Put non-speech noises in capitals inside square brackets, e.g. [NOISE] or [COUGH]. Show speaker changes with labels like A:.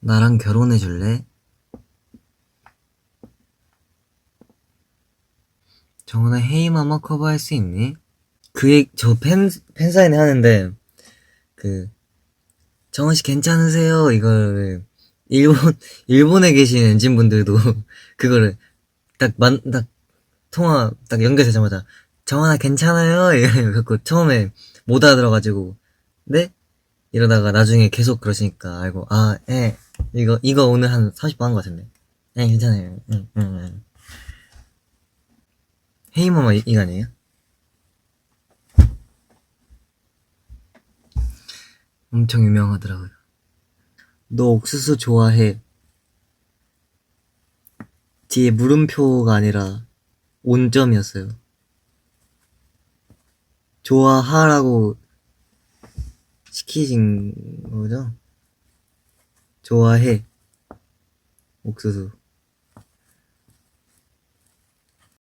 A: 나랑 결혼해 줄래? 정훈아 헤이마마 커버할 수 있니? 그저팬 팬사인회 하는데 그 정훈 씨 괜찮으세요? 이거를 일본 [LAUGHS] 일본에 계신 엔진 분들도 [LAUGHS] 그거를 딱만딱 통화 딱 연결되자마자 정훈아 괜찮아요? [LAUGHS] 이래갖고 처음에 못 알아들어가지고 네? 이러다가 나중에 계속 그러시니까 알고 아 예 이거 이거 오늘 한 30번 한 것 같은데 예 괜찮아요 응, 응, 응. 헤이마마 이- 이거 아니에요? 엄청 유명하더라고요 너 옥수수 좋아해 뒤에 물음표가 아니라 온점이었어요 좋아하라고 시키신 거죠? 좋아해. 옥수수